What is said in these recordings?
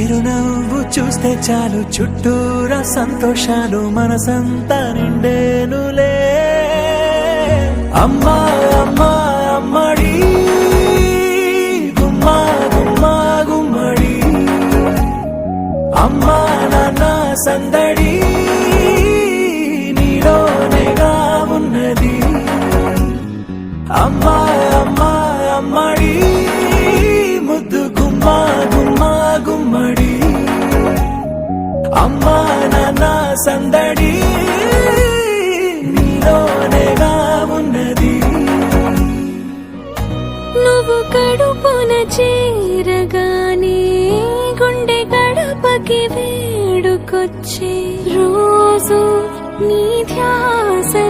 చిరునవ్వు చూస్తే చాలు చుట్టూరా సంతోషాలు మనసంతా నిండేనులే. అమ్మా అమ్మా అమ్మడి గుమ్మా గుమ్మా గుమ్మడి. అమ్మా నాన్న సందడి నీలోనేగా ఉన్నది. అమ్మా అమ్మా అమ్మడి సందడి నీలోనేగా ఉన్నది. నువ్వు కడుపున చేరగానే గుండె గడపకి వేడుకొచ్చే రోజు నీ ధ్యాసలో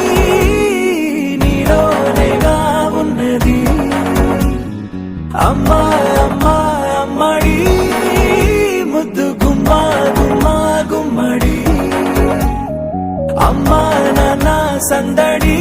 అమ్మా అమ్మా అమ్మడి ముద్దు గుమ్మా గుమ్మా గుమ్మడి. అమ్మా నాన్న సందడి